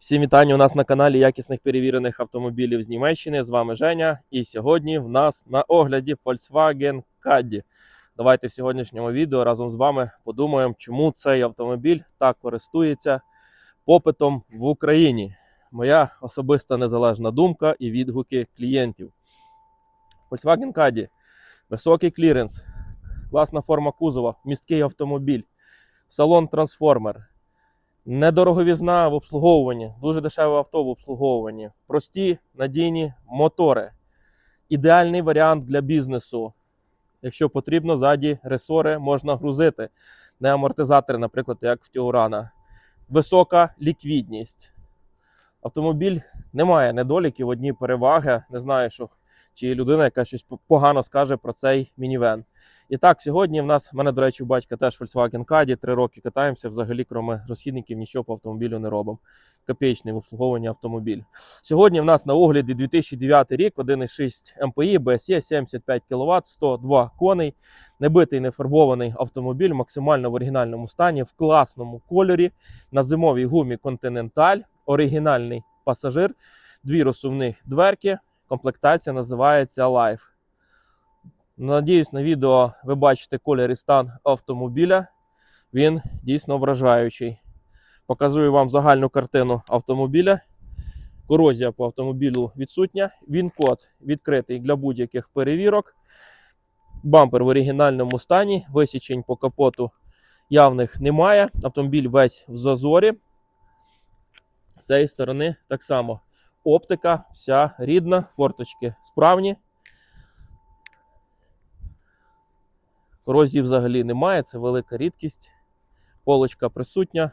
Всім вітання у нас на каналі якісних перевірених автомобілів з Німеччини. З вами Женя. І сьогодні в нас на огляді Volkswagen Caddy. Давайте в сьогоднішньому відео разом з вами подумаємо, чому цей автомобіль так користується попитом в Україні. Моя особиста незалежна думка і відгуки клієнтів. Volkswagen Caddy. Високий кліренс, класна форма кузова, місткий автомобіль, салон трансформер. Недороговізна в обслуговуванні, дуже дешеве авто в обслуговуванні, прості надійні мотори. Ідеальний варіант для бізнесу. Якщо потрібно, ззаді ресори можна грузити. Не амортизатори, наприклад, як в Тіурана. Висока ліквідність. Автомобіль не має недоліків, одні переваги. Не знаю, що чи людина, яка щось погано скаже про цей мінівен. І так, сьогодні в нас, в мене, до речі, у батька теж Volkswagen Caddy, три роки катаємося, взагалі, крім розхідників, нічого по автомобілю не робимо. Копеечний в обслуговуванні автомобіль. Сьогодні в нас на огляді 2009 рік, 1,6 МПІ, BSE, 75 кВт, 102 коней, небитий, не фарбований автомобіль, максимально в оригінальному стані, в класному кольорі, на зимовій гумі Continental, оригінальний пасажир, дві розсувних дверки, комплектація називається Life. Надіюсь, на відео ви бачите колір і стан автомобіля. Він дійсно вражаючий. Показую вам загальну картину автомобіля. Корозія по автомобілю відсутня. Він код відкритий для будь-яких перевірок. Бампер в оригінальному стані. Висічень по капоту явних немає. Автомобіль весь в зазорі. З цієї сторони так само. Оптика вся рідна, форточки справні. Корозії взагалі немає, це велика рідкість. Полочка присутня.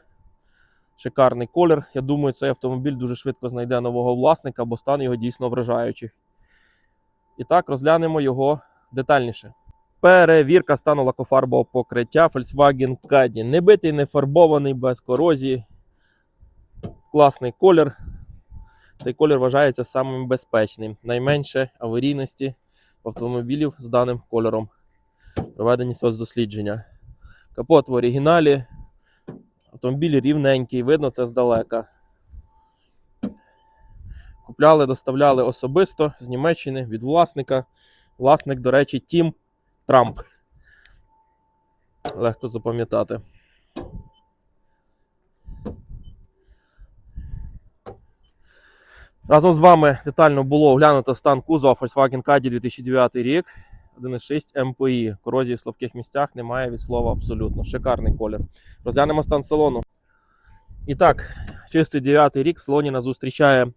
Шикарний колір. Я думаю, цей автомобіль дуже швидко знайде нового власника, бо стан його дійсно вражаючий. І так, розглянемо його детальніше. Перевірка стану лакофарбового покриття Volkswagen Caddy. Не битий, не фарбований, без корозії. Класний колір. Цей колір вважається самим безпечним. Найменше аварійності автомобілів з даним кольором проведені соцдослідження. Капот в оригіналі. Автомобіль рівненький, видно це здалека. Купляли, доставляли особисто з Німеччини від власника. Власник, до речі, Тім Трамп. Легко запам'ятати. Разом з вами детально було оглянуто стан кузова Volkswagen Caddy 2009 рік. 1,6 МПІ. Корозії в слабких місцях немає від слова абсолютно. Шикарний колір. Розглянемо стан салону. І так, чистий 9 рік в салоні нас зустрічає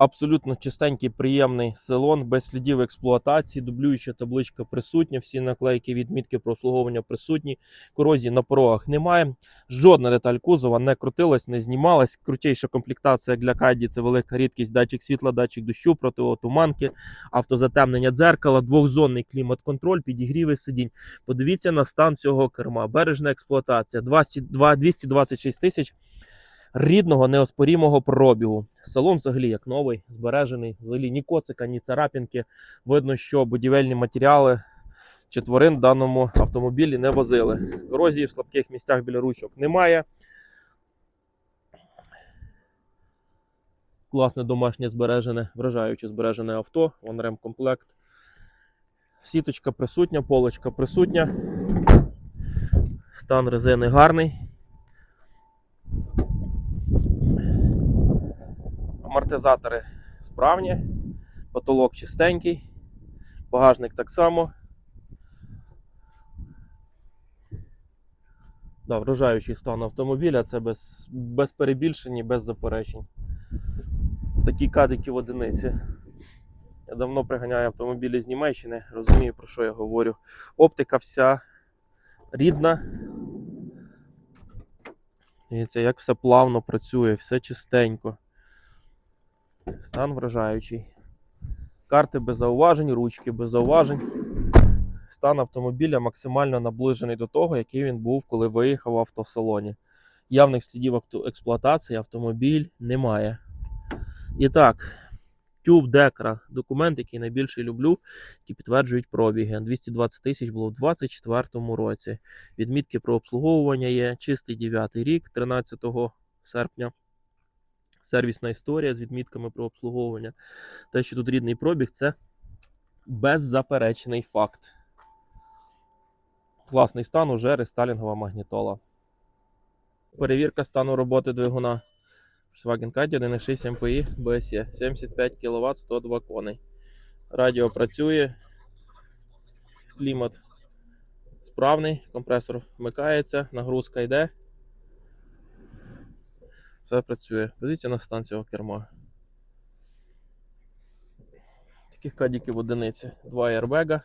абсолютно чистенький, приємний салон, без слідів експлуатації, дублююча табличка присутня, всі наклейки, відмітки про обслуговування присутні. Корозії на порогах немає. Жодна деталь кузова не крутилась, не знімалась. Крутейша комплектація для Каді це велика рідкість, датчик світла, датчик дощу, противотуманки, автозатемнення дзеркала, двохзонний клімат-контроль, підігріви сидінь. Подивіться на стан цього керма. Бережна експлуатація. 20 два- 226 тисяч рідного неоспорімого пробігу. Салон взагалі як новий, збережений. Взагалі ні коцика, ні царапінки. Видно, що будівельні матеріали чи тварин в даному автомобілі не возили. Корозії в слабких місцях біля ручок немає. Класне домашнє збережене, вражаюче збережене авто, вон ремкомплект. Сіточка присутня, полочка присутня. Стан резини гарний. Амортизатори справні, потолок чистенький, багажник так само. Да, вражаючий стан автомобіля, це без, без перебільшень, і без заперечень. Такі кадики в одиниці. Я давно приганяю автомобілі з Німеччини, розумію, про що я говорю. Оптика вся рідна. Дивіться, як все плавно працює, все чистенько. Стан вражаючий. Карти без зауважень, ручки без зауважень. Стан автомобіля максимально наближений до того, який він був, коли виїхав в автосалоні. Явних слідів експлуатації автомобіль немає. І так, TÜV Декра документ, який найбільше люблю, які підтверджують пробіги. 220 тисяч було в 2024 році. Відмітки про обслуговування є. Чистий 9 рік, 13 серпня. Сервісна історія з відмітками про обслуговування. Те, що тут рідний пробіг, це беззаперечний факт. Класний стан уже рестайлінгова магнітола. Перевірка стану роботи двигуна. Volkswagen Caddy 1.6 MPI BSE 75 кВт 102 коней. Радіо працює. Клімат справний, компресор вмикається, нагрузка йде. Все працює. Позиція на станцію керма. Таких кадіків одиниці. Два аербега.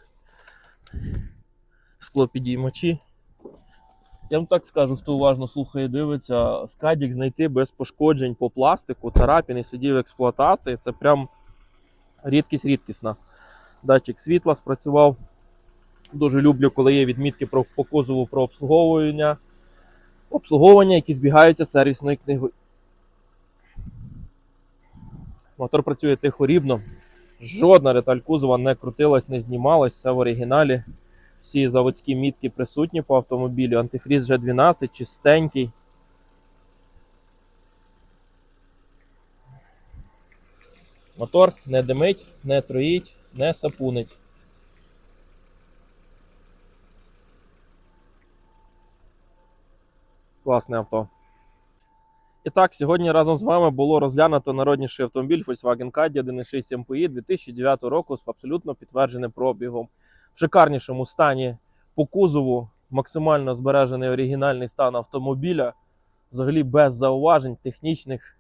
Склопідіймачі. Я вам так скажу, хто уважно слухає і дивиться, скадік знайти без пошкоджень по пластику, царапін і сидів експлуатації. Це прям рідкість рідкісна. Датчик світла спрацював. Дуже люблю, коли є відмітки про, по кузову про обслуговування. Обслуговування, які збігаються з сервісною книгою. Мотор працює тихо рівно. Жодна деталь кузова не крутилась, не знімалась, все в оригіналі. Всі заводські мітки присутні по автомобілю. Антифріз G12, чистенький. Мотор не димить, не троїть, не сапунить. Класне авто. І так, сьогодні разом з вами було розглянуто народніший автомобіль Volkswagen Caddy 1.6 MPI 2009 року з абсолютно підтвердженим пробігом. В шикарнішому стані по кузову, максимально збережений оригінальний стан автомобіля, взагалі без зауважень технічних,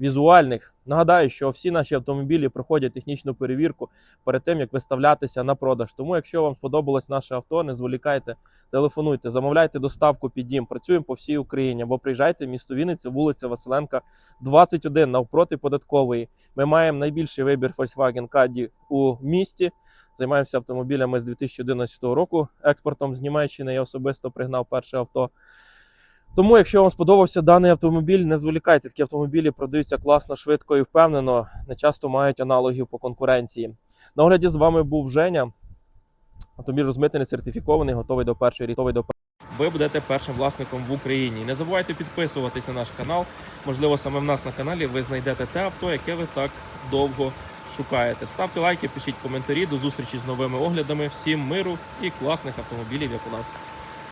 візуальних. Нагадаю, що всі наші автомобілі проходять технічну перевірку перед тим, як виставлятися на продаж. Тому, якщо вам сподобалось наше авто, не зволікайте, телефонуйте, замовляйте доставку під дім. Працюємо по всій Україні або приїжджайте в місто Вінниця, вулиця Василенка, 21 навпроти податкової. Ми маємо найбільший вибір Volkswagen Caddy у місті. Займаємося автомобілями з 2011 року. Експортом з Німеччини я особисто пригнав перше авто. Тому, якщо вам сподобався даний автомобіль, не зволікайте. Такі автомобілі продаються класно, швидко і впевнено. Не часто мають аналогів по конкуренції. На огляді з вами був Женя. Автомобіль розмитнений, сертифікований, готовий до першої готовий до ви будете першим власником в Україні. Не забувайте підписуватися на наш канал. Можливо, саме в нас на каналі ви знайдете те авто, яке ви так довго шукаєте. Ставте лайки, пишіть коментарі. До зустрічі з новими оглядами. Всім миру і класних автомобілів, як у нас.